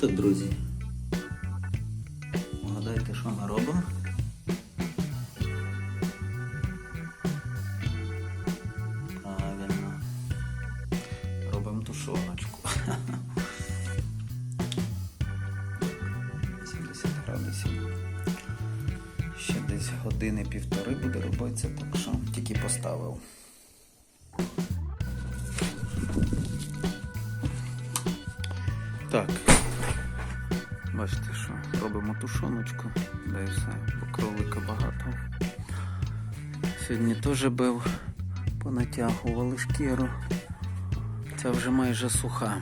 так, друзі. Угадайте, що ми робимо? Правильно. Робимо тушоночку. 70 градусів. Ще десь години півтори буде робитися, так що тільки поставив. Так. Бачите, що робимо тушоночку, да і все, бо кролика багато. Сьогодні теж бив, понатягували шкіру. Це вже майже суха.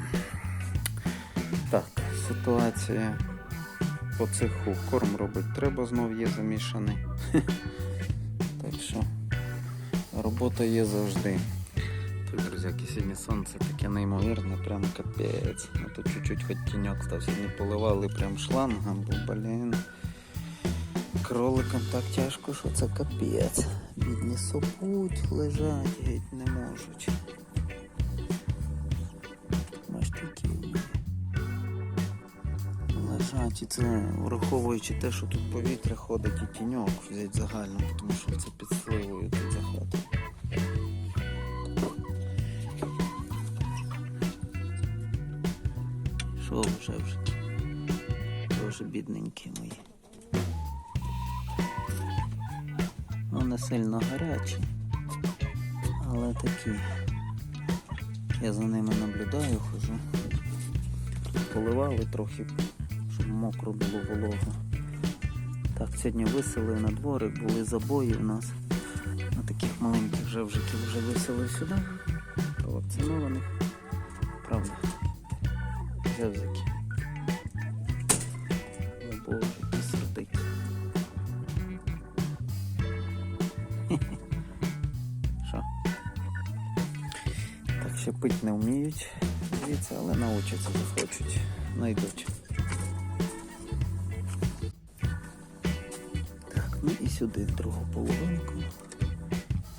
Так, ситуація по цеху. Корм робити треба, знов є замішаний. Так що робота є завжди. Друзяки, сьогодні сонце таке неймовірне, прям капець. Ну тут чуть-чуть хоч тіньок став, сьогодні поливали прям шлангом, бо блін. Кроликам так тяжко, що це капець. Бідні сопуть, лежать, геть не можуть. Які вони. лежать. І це враховуючи те, що тут повітря ходить і тіньок взять загально, тому що це під вже вже? Дуже бідненькі мої. Ну, не сильно гарячі, але такі. Я за ними наблюдаю, хожу. Поливали трохи, щоб мокро було волого. Так, сьогодні виселив на дворик, були забої в нас. На таких маленьких жевжиків вже виселив сюди. Провакцинованих. Правда. Жевзики. Ще пить не вміють, дивіться, але научаться захочуть, знайдуть. Так, ну і сюди другу половинку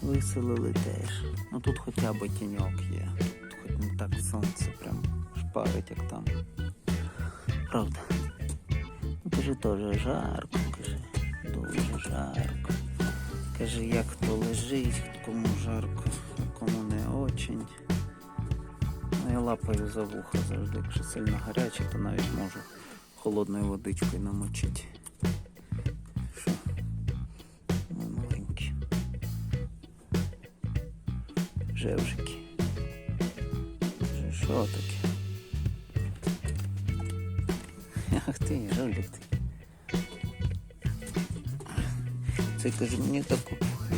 виселили теж. Ну тут хоча б тіньок є. Тут хоч не так сонце прям шпарить, як там. Правда. Ну, каже, теж жарко, каже, дуже жарко. Каже, як хто лежить, кому жарко, кому не очень. Ну, я лапаю за вуха завжди. Якщо сильно гаряче, то навіть можу холодною водичкою намочити. Що? Ми маленькі. Жевжики. Що таке? Ах ти, жолік ти. Це каже, мені так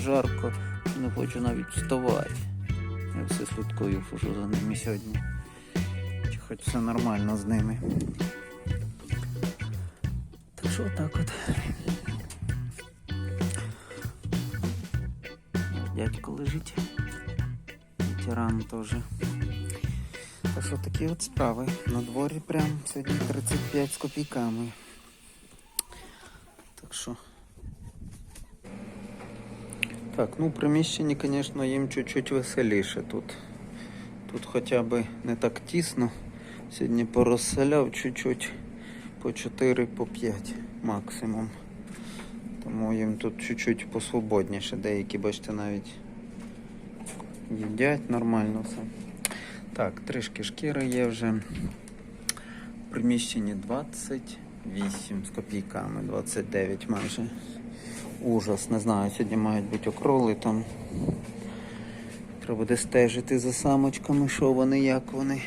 жарко, не хочу навіть вставати. Я все слідкую, що за ними сьогодні. Чи хоч все нормально з ними. Так що отак от. Дядько лежить. Ветеран теж. Так що такі от справи. На дворі прям сьогодні 35 з копійками. Так що. Так, ну в приміщенні, звісно, їм чуть-чуть веселіше тут. Тут хоча б не так тісно. Сьогодні порозселяв чуть-чуть по 4, по 5 максимум. Тому їм тут чуть-чуть посвободніше. Деякі, бачите, навіть їдять нормально все. Так, трішки шкіри є вже. В приміщенні 28 з копійками, 29 майже. Ужас, не знаю, сьогодні мають бути окроли там. Треба буде стежити за самочками, що вони, як вони.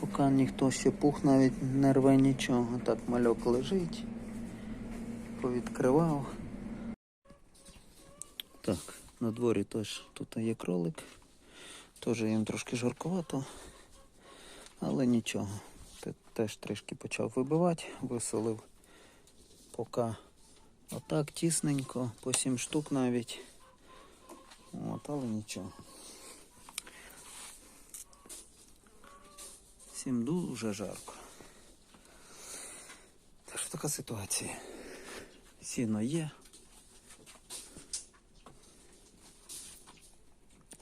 Поки ніхто ще пух навіть не рве нічого. Так, мальок лежить. Повідкривав. Так, на дворі теж тут є кролик. Теж їм трошки жаркувато, але нічого. Теж трішки почав вибивати, виселив поки отак тісненько, по 7 штук навіть. От, але нічого. Всім дуже жарко. Так що така ситуація. Сіно є.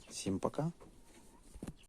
Всім пока.